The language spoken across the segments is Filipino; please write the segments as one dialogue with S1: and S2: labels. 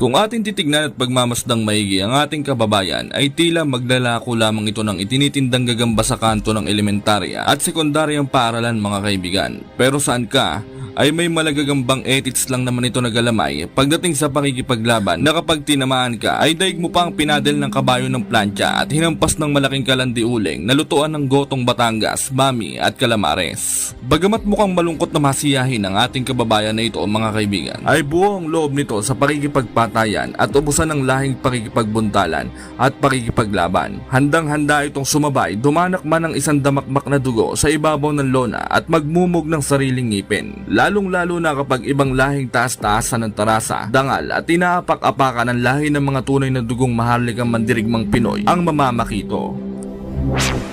S1: Kung ating titignan at pagmamasdang maigi ang ating kababayan ay tila maglalako lamang ito ng itinitindang gagamba sa kanto ng elementarya at sekundaryang paaralan mga kaibigan. Pero saan ka? Ay may malagagambang ethics lang naman ito nagalamay pagdating sa pakikipaglaban na kapag tinamaan ka ay daig mo pa ang pinadel ng kabayo ng plancha at hinampas ng malaking kalandi uling na lutuan ng gotong Batangas, Mami at Calamares. Bagamat mukhang malungkot na masiyahin ang ating kababayan na ito mga kaibigan ay buo ang loob nito sa pakikipagpatayan at ubusan ng lahing pakikipagbuntalan at pakikipaglaban. Handang-handa itong sumabay dumanak man ang isang damakmak na dugo sa ibabaw ng lona at magmumog ng sariling ngipin. Lalong-lalo na kapag ibang lahing taas-taasan ng tarasa, dangal at inaapak-apakan ng lahi ng mga tunay na dugong maharlikang mandirigmang Pinoy ang mamamakito.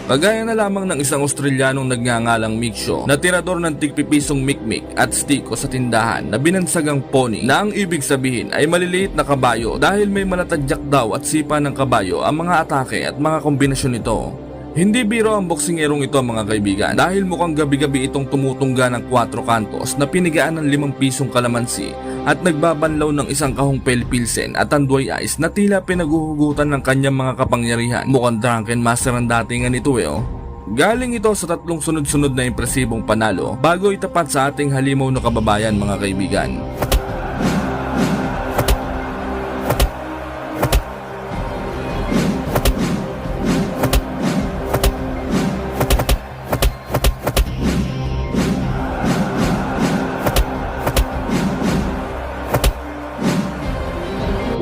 S1: Kagaya na lamang ng isang Australianong nagngangalang Miksho na tirador ng tigpipisong mikmik at stiko sa tindahan na binansagang pony na ang ibig sabihin ay maliliit na kabayo dahil may malatadyak daw at sipa ng kabayo ang mga atake at mga kombinasyon nito. Hindi biro ang boksingerong ito mga kaibigan dahil mukhang gabi-gabi itong tumutungga ng 4 kantos na pinigaan ng 5 pisong kalamansi at nagbabanlaw ng isang kahong pelpilsen at tanduay ice na tila pinaguhugutan ng kanyang mga kapangyarihan. Mukhang drunken master ang datingan nito eh oh. Galing ito sa tatlong sunod-sunod na impresibong panalo bago itapat sa ating halimaw na kababayan mga kaibigan.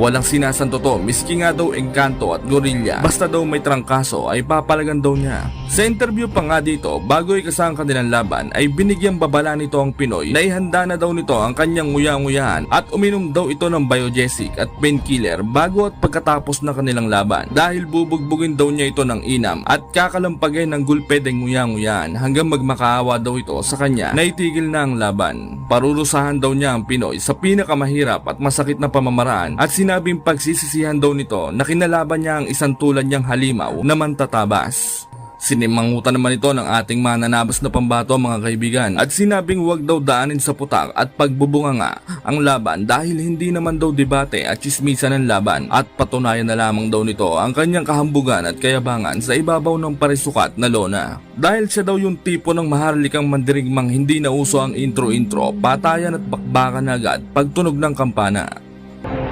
S1: Walang sinasanto to, miski nga daw engkanto at gorilla. Basta daw may trangkaso ay papalagan daw niya. Sa interview pa nga dito, bago ikasa ang kanilang laban, ay binigyang babala nito ang Pinoy na ihanda na daw nito ang kanyang nguya-nguyahan at uminom daw ito ng biogesic at painkiller bago at pagkatapos ng kanilang laban. Dahil bubugbugin daw niya ito ng inam at kakalampagin ng gulpedeng nguya-nguyahan hanggang magmakaawa daw ito sa kanya na itigil na ang laban. Parurusahan daw niya ang Pinoy sa pinakamahirap at masakit na pamamaraan at sinabing pagsisisihan daw nito na kinalaban niya ang isang tulad niyang halimaw na mantatabas. Sinimangutan naman ito ng ating mananabas na pambato mga kaibigan at sinabing huwag daw daanin sa putak at pagbubunga nga ang laban dahil hindi naman daw debate at chismisan ng laban at patunayan na lamang daw nito ang kanyang kahambugan at kayabangan sa ibabaw ng parisukat na lona. Dahil siya daw yung tipo ng maharlikang mandirigmang hindi na uso ang intro-intro, patayan at bakbakan agad pagtunog ng kampana.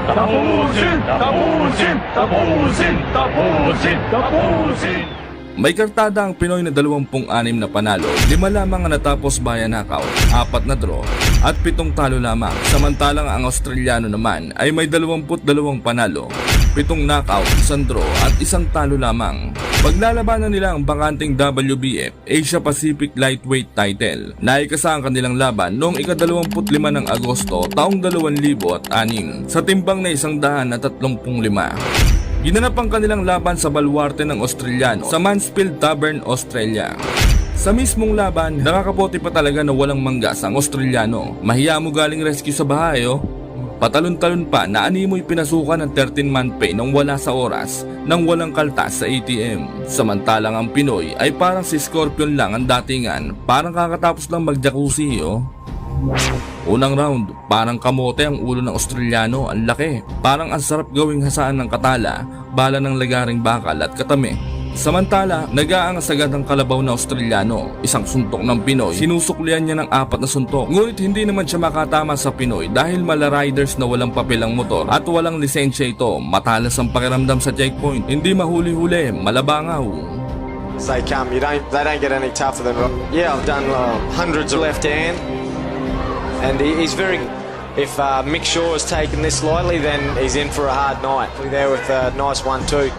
S2: 他不信，他不信，他不信，他不信，他不信。
S1: May kartada ang Pinoy na 26 na panalo, lima lamang ang natapos via knockout, apat na draw, at pitong talo lamang. Samantalang ang Australiano naman ay may 22 panalo, pitong knockout, isang draw, at isang talo lamang. Paglalabanan nila ang bakanting WBF Asia Pacific Lightweight title. Naikasa ang kanilang laban noong ika-25 ng Agosto taong 2006 sa timbang na isang daan na 35. Ginanap ang kanilang laban sa baluarte ng Australiano sa Mansfield Tavern, Australia. Sa mismong laban, nakakapote pa talaga na walang manggas ang Australiano. Mahiya mo galing rescue sa bahay oh. Patalon-talon pa na animoy pinasukan ng 13-man pay nang wala sa oras nang walang kaltas sa ATM. Samantalang ang Pinoy ay parang si Scorpion lang ang datingan, parang kakatapos lang mag-jacuzzi oh. Unang round, parang kamote ang ulo ng Australiano, ang laki. Parang ang sarap gawing hasaan ng katala, bala ng lagaring bakal at katame. Samantala, nag-aangas agad ang kalabaw na Australiano, isang suntok ng Pinoy. Sinusuklian niya ng apat na suntok. Ngunit hindi naman siya makatama sa Pinoy dahil mala riders na walang papelang motor at walang lisensya ito. Matalas ang pakiramdam sa checkpoint. Hindi mahuli-huli, malabangaw.
S3: Say come, you don't. They don't get any tougher than. Yeah, I've done uh, hundreds of left hand, and he's very. If uh, Mick Shaw has taken this lightly, then he's in for a hard night. There with a nice one-two.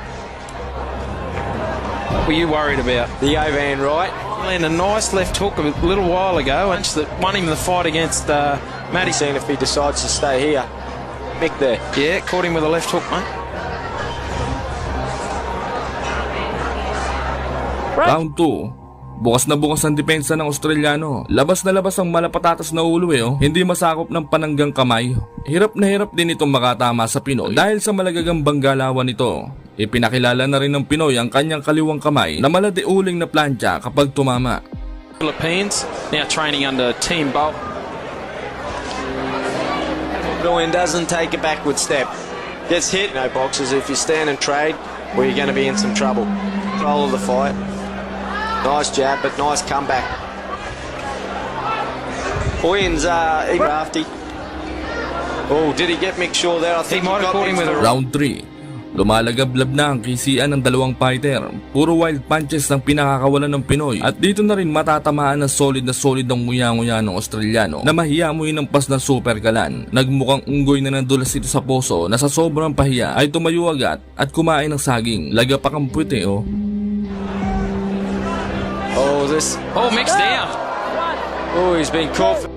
S4: What were you worried about?
S3: The Ovan right.
S4: Landed a nice left hook a little while ago, and that won him the fight against uh, Matty.
S3: Seeing if he decides to stay here. Mick there.
S4: Yeah, caught him with a left hook, mate.
S1: Round 2. Bukas na bukas ang depensa ng Australiano. Labas na labas ang malapatatas na ulo eh oh. Hindi masakop ng pananggang kamay. Hirap na hirap din itong makatama sa Pinoy dahil sa malagagambang galawan nito. Ipinakilala na rin ng Pinoy ang kanyang kaliwang kamay na maladeuling na plancha kapag tumama.
S4: Philippines now training under Team Bolt.
S3: Owen doesn't take a backward step. Gets hit. No boxes. If you stand and trade, well, you're going to be in some trouble. Control of the fight. Nice jab, but nice comeback. Owen's uh, he crafty. Oh, did he get Mick Shaw there? I
S4: He
S3: think
S4: might have
S3: got
S4: caught him with a
S1: Round 3. Lumalagablab na ang kisian ng dalawang fighter. Puro wild punches ang pinakakawalan ng Pinoy. At dito na rin matatamaan ng solid na solid ng nguya-nguya ng Australiano na mahiya mo inampas ng super kalan. Nagmukhang unggoy na nandulas ito sa poso na sa sobrang pahiya ay tumayo agad at kumain ng saging. Lagapak ang puwete oh.
S3: Oh, this.
S4: Oh, mixed down.
S3: Oh, he's been caught. For...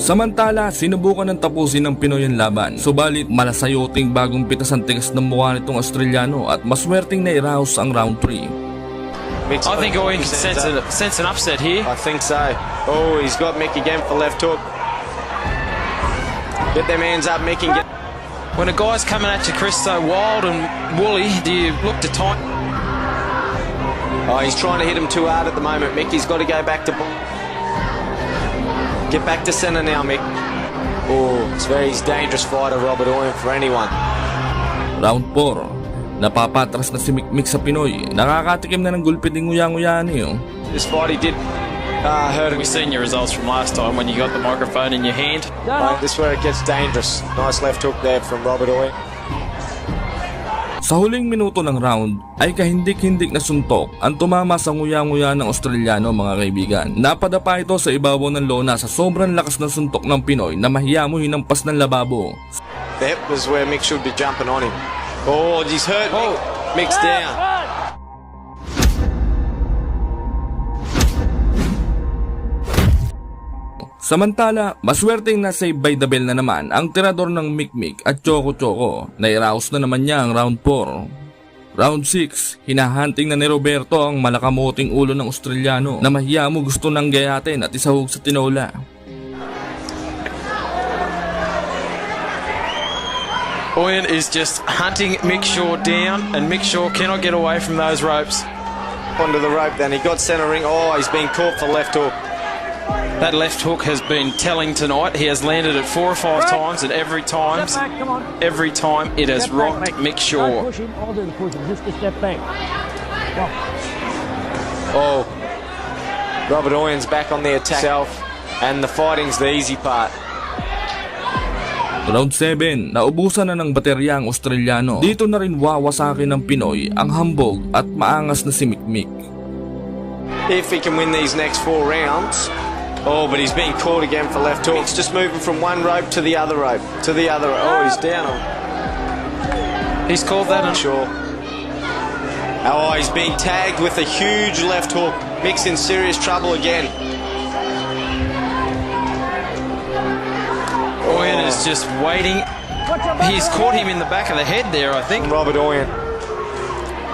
S1: Samantala, sinubukan ng tapusin ng Pinoy ang laban. Subalit, malasayoting bagong pitas ang tigas ng mukha nitong Australiano at maswerteng na iraos ang round 3.
S3: Mick's
S4: I think Owen can sense, a, sense an upset here.
S3: I think so. Oh, he's got Mick again for left hook. Get them hands up, Mick, and get.
S4: When a guy's coming at you, Chris, so wild and woolly, do you look to time?
S3: Oh, he's trying to hit him too hard at the moment, Mick. He's got to go back to. Ball. Get back to centre now, Mick. Oh, it's very he's dangerous fighter, Robert Owen, for anyone.
S1: Round 4. Napapatras na si Mikmik sa Pinoy. Nakakatikim na ng gulpit ng nguya-nguya niyo.
S3: This fight he did uh, him.
S4: We've seen your results from last time when you got the microphone in your hand.
S3: Mate, this is where it gets dangerous. Nice left hook there from Robert Owen.
S1: Sa huling minuto ng round ay kahindik-hindik na suntok ang tumama sa nguya-nguya ng Australiano mga kaibigan. Napadapa ito sa ibabaw ng lona sa sobrang lakas ng suntok ng Pinoy na mahiya mo hinampas ng lababo.
S3: That was where Mick should be jumping on him. Oh, he's hurt. Mick. Mick's down.
S1: Samantala, maswerteng na save by the bell na naman ang tirador ng Mikmik at Choco Choco. Nairaos na naman niya ang round 4. Round 6, hinahunting na ni Roberto ang malakamuting ulo ng Australiano na mahiya mo gusto ng gayatin at isahog sa tinola.
S4: Owen is just hunting Mick Shaw down, and Mick Shaw cannot get away from those ropes.
S3: Onto the rope then. He got centre ring. Oh, he's been caught for left hook.
S4: That left hook has been telling tonight. He has landed it four or five times, and every time,
S5: back,
S4: every time it has
S5: Step back,
S4: rocked
S5: mate.
S4: Mick Shaw.
S5: pushing, all do the pushing, just a step back.
S3: Oh, Robert Owen's back on the attack self, and the fighting's the easy part.
S1: Round 7, naubusan na ng baterya ang Australiano. Dito na rin wawasakin ng Pinoy ang hambog at maangas na si Mikmik.
S3: If he can win these next four rounds. Oh, but he's being caught again for left hook. It's just moving from one rope to the other rope, to the other. Oh, he's down.
S4: He's called that.
S3: I'm sure. Oh, he's being tagged with a huge left hook. Mick's in serious trouble again.
S4: Owen is just waiting. He's caught him in the back of the head there, I think.
S3: Robert Owen.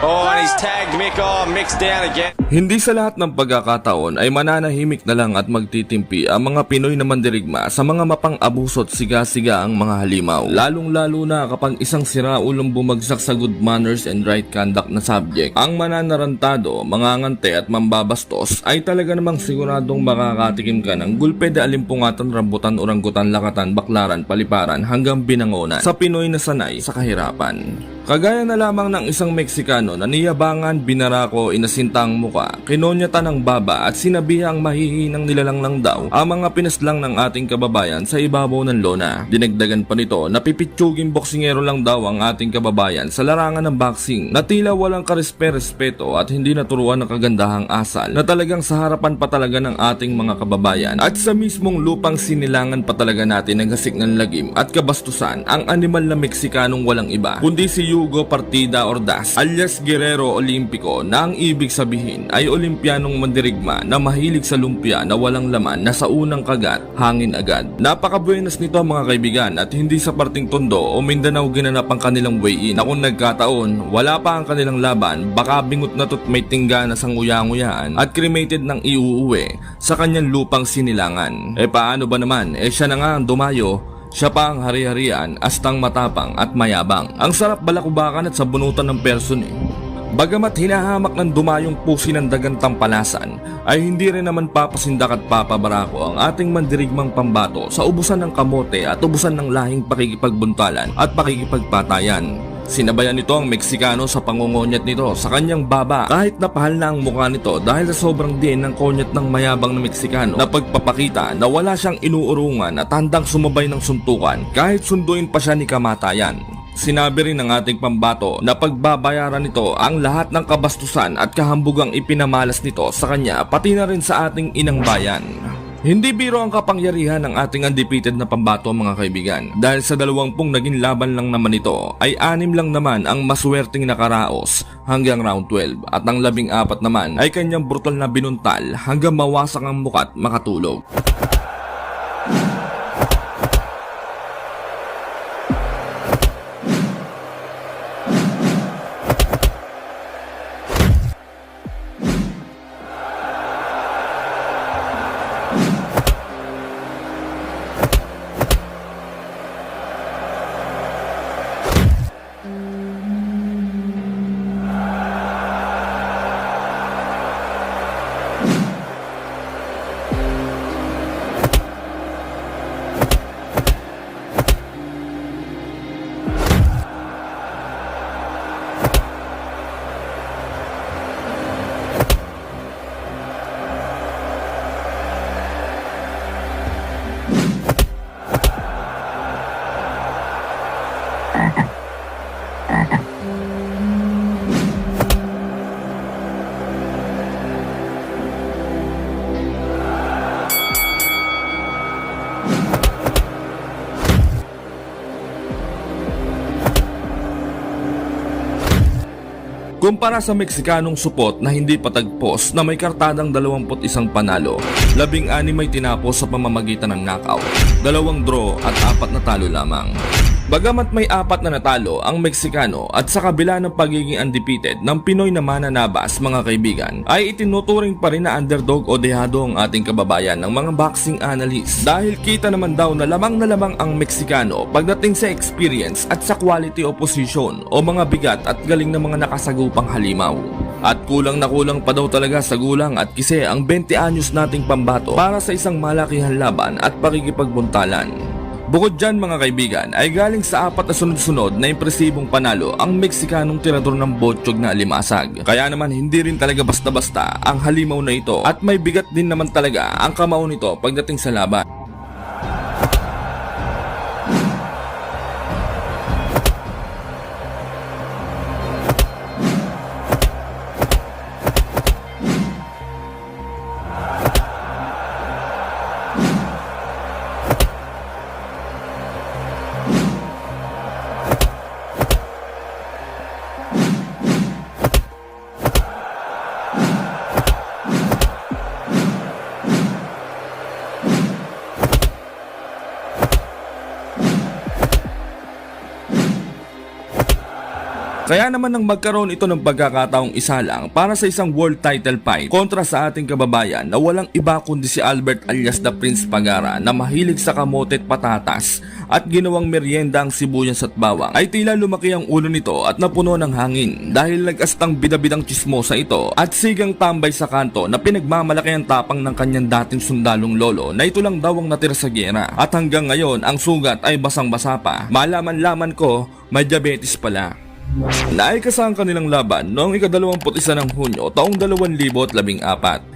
S3: Oh, and he's tagged Mick. Oh, Mick's down again.
S1: Hindi sa lahat ng pagkakataon ay mananahimik na lang at magtitimpi ang mga Pinoy na mandirigma sa mga mapang-abuso at siga-siga ang mga halimaw. Lalong-lalo na kapag isang siraulong bumagsak sa good manners and right conduct na subject. Ang mananarantado, mangangante at mambabastos ay talaga namang siguradong makakatikim ka ng gulpe de alimpungatan, rambutan, oranggutan, lakatan, baklaran, paliparan hanggang binangonan sa Pinoy na sanay sa kahirapan. Kagaya na lamang ng isang Meksikano na niyabangan, binarako, inasintang muka, kinonyatan ng baba at sinabihang mahihinang nilalang lang daw ang mga pinaslang ng ating kababayan sa ibabaw ng lona. Dinagdagan pa nito na pipitsuging boksingero lang daw ang ating kababayan sa larangan ng boxing na tila walang karespe-respeto at hindi naturuan ng kagandahang asal na talagang sa harapan pa talaga ng ating mga kababayan at sa mismong lupang sinilangan pa talaga natin ng hasik ng lagim at kabastusan ang animal na Meksikanong walang iba kundi si Hugo Partida Ordaz alias Guerrero Olimpico na ang ibig sabihin ay olimpianong mandirigma na mahilig sa lumpia na walang laman na sa unang kagat hangin agad. Napakabuenas nito mga kaibigan at hindi sa parting tondo o Mindanao ginanap ang kanilang way-in na kung nagkataon wala pa ang kanilang laban baka bingot na to't may tingga na sa nguyang-nguyaan at cremated ng iuuwi sa kanyang lupang sinilangan. E paano ba naman? Eh siya na nga ang dumayo siya pa ang hari-harian, astang matapang at mayabang. Ang sarap balakubakan at sabunutan ng person eh. Bagamat hinahamak ng dumayong pusi ng dagang tampalasan, ay hindi rin naman papasindak at papabarako ang ating mandirigmang pambato sa ubusan ng kamote at ubusan ng lahing pakikipagbuntalan at pakikipagpatayan. Sinabayan nito ang Meksikano sa pangungonyat nito sa kanyang baba kahit napahal na ang mukha nito dahil sa sobrang diin ng konyat ng mayabang na Meksikano na pagpapakita na wala siyang inuurungan at handang sumabay ng suntukan kahit sunduin pa siya ni kamatayan. Sinabi rin ng ating pambato na pagbabayaran nito ang lahat ng kabastusan at kahambugang ipinamalas nito sa kanya pati na rin sa ating inang bayan. Hindi biro ang kapangyarihan ng ating undefeated na pambato mga kaibigan. Dahil sa dalawampung naging laban lang naman ito ay anim lang naman ang maswerteng nakaraos hanggang round 12 at ang labing apat naman ay kanyang brutal na binuntal hanggang mawasak ang mukat makatulog. Kumpara sa Meksikanong supot na hindi patagpos na may kartadang 21 panalo, labing anim ay tinapos sa pamamagitan ng knockout, dalawang draw at apat na talo lamang. Bagamat may apat na natalo ang Meksikano at sa kabila ng pagiging undefeated ng Pinoy na mananabas mga kaibigan ay itinuturing pa rin na underdog o dehado ang ating kababayan ng mga boxing analyst dahil kita naman daw na lamang na lamang ang Meksikano pagdating sa experience at sa quality opposition o mga bigat at galing ng mga nakasagupang halimaw. At kulang na kulang pa daw talaga sa gulang at kise ang 20 anyos nating pambato para sa isang malakihan laban at pakikipagbuntalan. Bukod dyan mga kaibigan ay galing sa apat na sunod-sunod na impresibong panalo ang Meksikanong tirador ng botsyog na alimasag. Kaya naman hindi rin talaga basta-basta ang halimaw na ito at may bigat din naman talaga ang kamao nito pagdating sa laban. Kaya naman nang magkaroon ito ng pagkakataong isa lang para sa isang world title fight kontra sa ating kababayan na walang iba kundi si Albert alias the Prince Pagara na mahilig sa kamote at patatas at ginawang merienda ang sibuyas at bawang ay tila lumaki ang ulo nito at napuno ng hangin dahil nag-astang bidabidang chismosa ito at sigang tambay sa kanto na pinagmamalaki ang tapang ng kanyang dating sundalong lolo na ito lang daw ang natira sa gera at hanggang ngayon ang sugat ay basang-basa pa. Malaman-laman ko may diabetes pala. Naikasa ang kanilang laban noong ika-21 ng Hunyo taong 2014.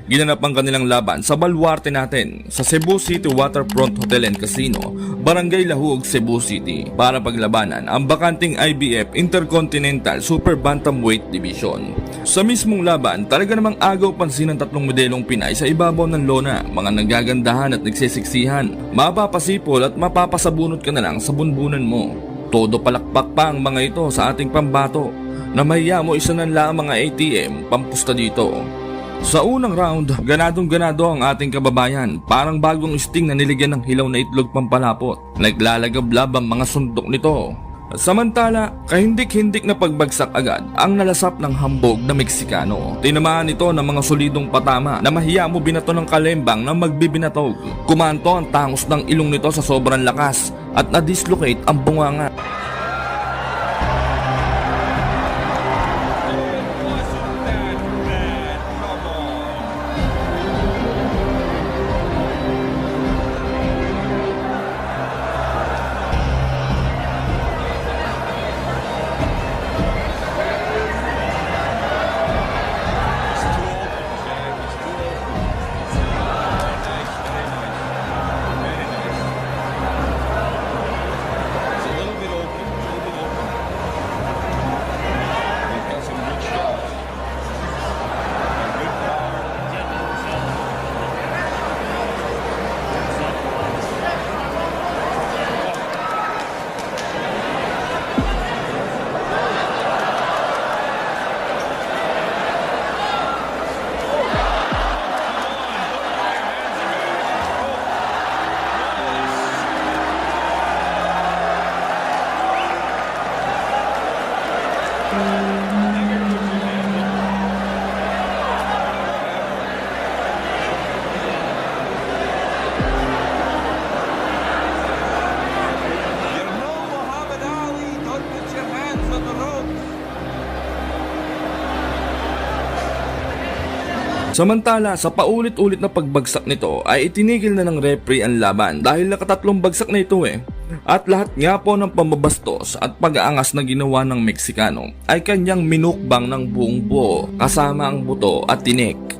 S1: Ginanap ang kanilang laban sa baluarte natin sa Cebu City Waterfront Hotel and Casino, Barangay Lahug, Cebu City para paglabanan ang bakanting IBF Intercontinental Super Bantamweight Division. Sa mismong laban, talaga namang agaw pansin ng tatlong modelong Pinay sa ibabaw ng lona, mga nagagandahan at nagsisiksihan, mapapasipol at mapapasabunot ka na lang sa bunbunan mo. Todo palakpak pa ang mga ito sa ating pambato na mahiya mo isa na lang mga ATM pampusta dito. Sa unang round, ganadong ganado ang ating kababayan. Parang bagong sting na niligyan ng hilaw na itlog pampalapot. Naglalagablab ang mga suntok nito. Samantala, kahindik-hindik na pagbagsak agad ang nalasap ng hambog na Meksikano. Tinamaan ito ng mga solidong patama na mahiya mo binato ng kalembang na magbibinatog. Kumanto ang tangos ng ilong nito sa sobrang lakas at na-dislocate ang bunganga. Samantala, sa paulit-ulit na pagbagsak nito ay itinigil na ng referee ang laban dahil nakatatlong bagsak na ito eh. At lahat nga po ng pambabastos at pag-aangas na ginawa ng Meksikano ay kanyang minukbang ng buong buo kasama ang buto at tinik.